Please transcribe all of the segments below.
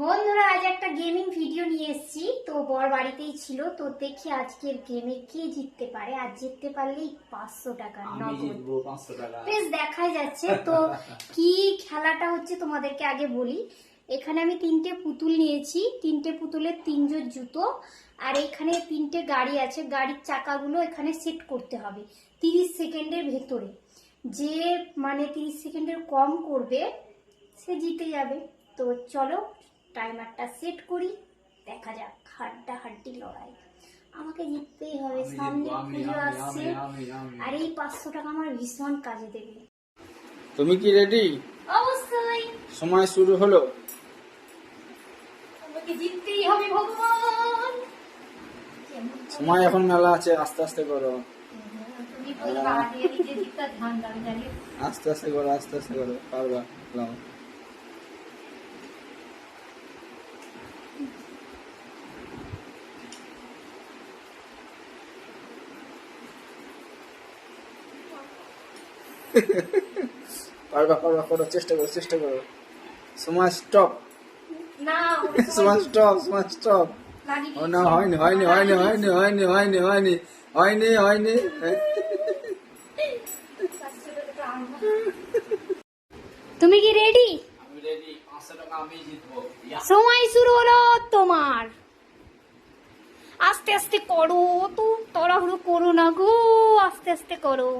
বন্ধুরা আজ একটা গেমিং ভিডিও নিয়ে এসেছি। তো বর বাড়িতেই ছিল তো দেখি আজকের গেমে কে জিততে পারে। আর জিততে পারলেই পাঁচশো টাকা। বেশ দেখাই যাচ্ছে। তো কি খেলাটা হচ্ছে তোমাদেরকে আগে বলি। এখানে আমি তিনটে পুতুল নিয়েছি। তিনটে পুতুলের তিনজন জুতো। আর এখানে তিনটে গাড়ি আছে। গাড়ির চাকাগুলো এখানে সেট করতে হবে তিরিশ সেকেন্ডের ভেতরে। যে মানে তিরিশ সেকেন্ডের কম করবে সে জিতে যাবে। তো চলো টাইমারটা সেট করি দেখা যাক হাড্ডা হাড্ডি লড়াই। আমাকে জিততেই হবে সামনে পুজো আসছে। আর এই পাঁচশো টাকা আমার ভীষণ কাজে দেবে। তুমি কি রেডি অবশ্যই। সময় শুরু হলো। আমাকে জিততেই হবে ভগবান। সময় এখন মেলা আছে আস্তে আস্তে করো। জানি আস্তে আস্তে করো আস্তে আস্তে করো। পারবা পারবা পারবা করো চেষ্টা করো চেষ্টা করো। সময় স্টপ না সময় স্টপ সময় স্টপ ও না হয়নি হয়নি হয়নি হয়নি হয়নি হয়নি হয়নি হয়নি হয়নি তুমি কি রেডি। সময় শুরু হলো তোমার। আস্তে আস্তে করো তো তাড়াহুড়ো করো না গো আস্তে আস্তে করো।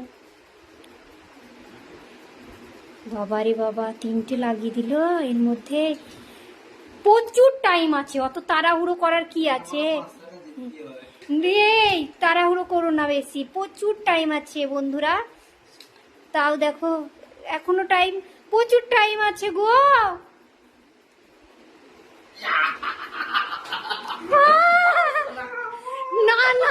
বাবারে বাবা, তিনটে লাগিয়ে দিল। এর মধ্যে প্রচুর টাইম আছে, অত তাড়াহুড়ো করার কি আছে? এই তাড়াহুড়ো করো না বেশি, প্রচুর টাইম আছে বন্ধুরা। তাও দেখো, এখনও টাইম প্রচুর টাইম আছে গো না না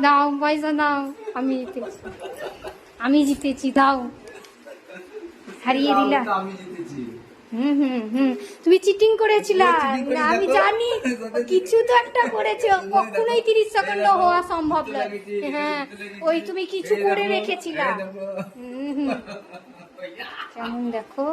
দাও পয়সা দাও আমি জিতেছি আমি জিতেছি দাও। হারিয়ে দিলা। হুম হুম হুম। তুমি চিটিং করেছিলা। না আমি জানি কিছু তো একটা করেছ। কখনোই তিরিশ সেকেন্ড হওয়া সম্ভব নয়। হ্যাঁ ওই তুমি কিছু করে রেখেছিলা। হুম হুম। কেমন দেখো?